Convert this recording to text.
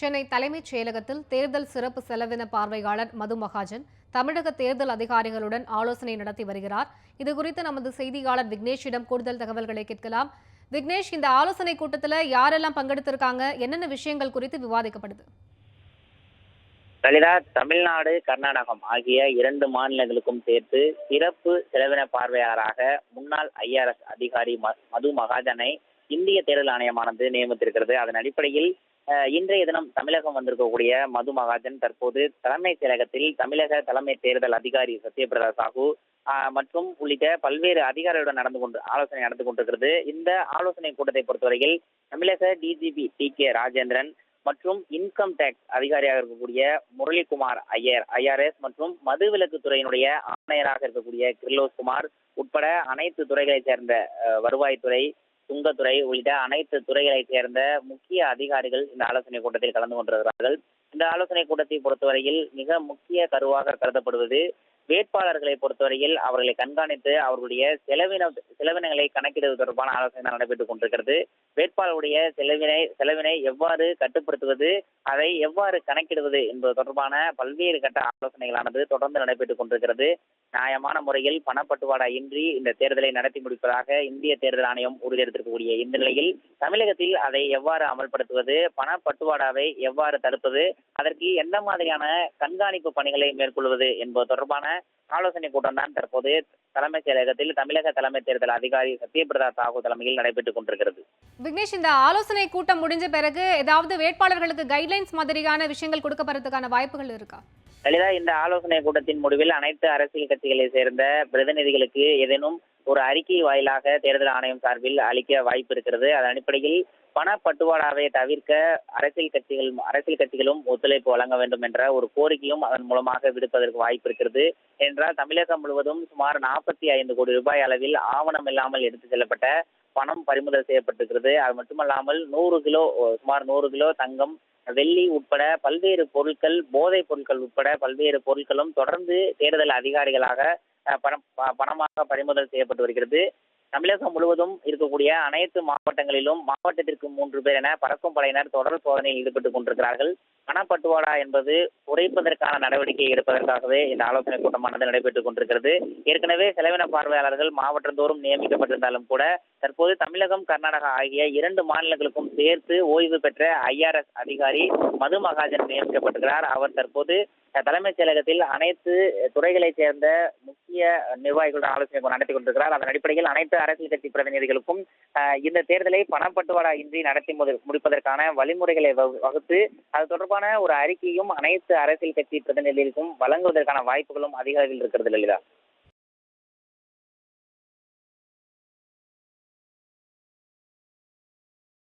சென்னை தலைமைச் செயலகத்தில் தேர்தல் சிறப்பு செலவின பார்வையாளர் மது மகாஜன் தமிழக தேர்தல் அதிகாரிகளுடன் ஆலோசனை நடத்தி வருகிறார். இதுகுறித்து நமது செய்தியாளர் விக்னேஷிடம் கூடுதல் தகவல்களை கேட்கலாம். விக்னேஷ் இந்த ஆலோசனை கூட்டத்தில் யாரெல்லாம் பங்கெடுத்திருக்காங்க? என்னென்ன விஷயங்கள் குறித்து விவாதிக்கப்படுது? லலிதா தமிழ்நாடு கர்நாடகம் ஆகிய இரண்டு மாநிலங்களுக்கும் சேர்த்து சிறப்பு செலவின பார்வையாளராக முன்னாள் ஐஆர்எஸ் அதிகாரி மது மகாஜனை இந்திய தேர்தல் ஆணையமானது நியமித்திருக்கிறது. அதன் அடிப்படையில் இன்றைய தினம் தமிழகம் வந்திருக்கக்கூடிய மது மகாஜன் தற்போது தலைமைச் செயலகத்தில் தமிழக தலைமை தேர்தல் அதிகாரி சத்யபிரதா சாஹூ மற்றும் உள்ளிட்ட பல்வேறு அதிகாரிகளுடன் நடந்து கொண்டு ஆலோசனை நடந்து கொண்டிருக்கிறது. இந்த ஆலோசனை கூட்டத்தை பொறுத்தவரையில் தமிழக டிஜிபி டி கே ராஜேந்திரன் மற்றும் இன்கம் டேக்ஸ் அதிகாரியாக இருக்கக்கூடிய முரளிகுமார் ஐயர் ஐஆர்எஸ் மற்றும் மதுவிலக்கு துறையினுடைய ஆணையராக இருக்கக்கூடிய கிர்லோஸ் குமார் உட்பட அனைத்து துறைகளைச் சேர்ந்த அஹ், வருவாய்த்துறை சுங்கத்துறை உள்ளிட்ட அனைத்து துறைகளைச் சேர்ந்த முக்கிய அதிகாரிகள் இந்த ஆலோசனை கூட்டத்தில் கலந்து கொண்டிருக்கிறார்கள். இந்த ஆலோசனை கூட்டத்தை பொறுத்தவரையில் மிக முக்கிய கருவாக கருதப்படுவது வேட்பாளர்களை பொறுத்தவரையில் அவர்களை கண்காணித்து அவர்களுடைய செலவின செலவினங்களை கணக்கிடுவது தொடர்பான ஆலோசனை நடைபெற்றுக் கொண்டிருக்கிறது. வேட்பாளருடைய செலவினை செலவினை எவ்வாறு கட்டுப்படுத்துவது அதை எவ்வாறு கணக்கிடுவது என்பது தொடர்பான பல்வேறு கட்ட ஆலோசனைகளானது தொடர்ந்து நடைபெற்றுக் கொண்டிருக்கிறது. நியாயமான முறையில் பணப்பட்டுவாடா இன்றி இந்த தேர்தலை நடத்தி முடிப்பதாக இந்திய தேர்தல் ஆணையம் உறுதியெடுத்திருக்கக்கூடிய இந்த நிலையில் தமிழகத்தில் அதை எவ்வாறு அமல்படுத்துவது பணப்பட்டுவாடாவை எவ்வாறு தடுப்பது அதற்கு எந்த மாதிரியான கண்காணிப்பு பணிகளை மேற்கொள்வது என்பது தொடர்பான ஆலோசனை கூட்டம் தான் தற்போது தலைமைச் செயலகத்தில் தமிழக தலைமை தேர்தல் அதிகாரி சத்யபிரதா சாஹூ தலைமையில் நடைபெற்றுக் கொண்டிருக்கிறது. விக்னேஷ் இந்த ஆலோசனை கூட்டம் முடிஞ்ச பிறகு ஏதாவது வேட்பாளர்களுக்கு கைட்லைன்ஸ் மாதிரியான விஷயங்கள் கொடுக்கப்படுறதுக்கான வாய்ப்புகள் இருக்கா? லலிதா இந்த ஆலோசனை கூட்டத்தின் முடிவில் அனைத்து அரசியல் கட்சிகளை சேர்ந்த பிரதிநிதிகளுக்கு ஏதேனும் ஒரு அறிக்கை வாயிலாக தேர்தல் ஆணையம் சார்பில் அளிக்க வாய்ப்பு இருக்கிறது. அதன் அடிப்படையில் பணப்பட்டுவாடாவை தவிர்க்க அரசியல் கட்சிகள் அரசியல் கட்சிகளும் ஒத்துழைப்பு வழங்க வேண்டும் என்ற ஒரு கோரிக்கையும் அதன் மூலமாக விடுப்பதற்கு வாய்ப்பு இருக்கிறது. என்றால் தமிழகம் முழுவதும் சுமார் நாற்பத்தி ஐந்து கோடி ரூபாய் அளவில் ஆவணம் இல்லாமல் எடுத்து செல்லப்பட்ட பணம் பறிமுதல் செய்யப்பட்டிருக்கிறது. அது மட்டுமல்லாமல் நூறு கிலோ சுமார் நூறு கிலோ தங்கம் வெள்ளி உட்பட பல்வேறு பொருட்கள் போதைப் பொருட்கள் உட்பட பல்வேறு பொருட்களும் தொடர்ந்து தேர்தல் அதிகாரிகளாக அஹ், பணம் ப- பணமாக பறிமுதல் செய்யப்பட்டு வருகிறது. தமிழகம் முழுவதும் இருக்கக்கூடிய அனைத்து மாவட்டங்களிலும் மாவட்டத்திற்கு மூன்று பேர் என பறக்கும் படையினர் தொடர் சோதனையில் ஈடுபட்டுக் கொண்டிருக்கிறார்கள். பணப்பட்டுவாடா என்பது குறைப்பதற்கான நடவடிக்கை எடுப்பதற்காகவே இந்த ஆலோசனை கூட்டமானது நடைபெற்றுக் கொண்டிருக்கிறது. ஏற்கனவே செலவின பார்வையாளர்கள் மாவட்டந்தோறும் நியமிக்கப்பட்டிருந்தாலும் கூட தற்போது தமிழகம் கர்நாடகா ஆகிய இரண்டு மாநிலங்களுக்கும் சேர்த்து ஓய்வு பெற்ற ஐஆர்எஸ் அதிகாரி மது மகாஜன் நியமிக்கப்பட்டிருக்கிறார். அவர் தற்போது தலைமைச் செயலகத்தில் அனைத்து துறைகளைச் சேர்ந்த முக்கிய நிர்வாகிகளுடன் ஆலோசனை நடத்தி கொண்டிருக்கிறார். அதன் அடிப்படையில் அனைத்து அரசியல் கட்சி பிரதிநிதிகளுக்கும் இந்த தேர்தலை பணப்பட்டுவாடா இன்றி நடத்தி முடிப்பதற்கான வழிமுறைகளை வகு- வகுத்து அது தொடர்பான தொடர்பான ஒரு அறிக்கையும் அனைத்து அரசியல் கட்சி பிரதிநிதிகளுக்கும் வழங்குவதற்கான வாய்ப்புகளும் அதிக அளவில் இருக்கிறது லலிதா.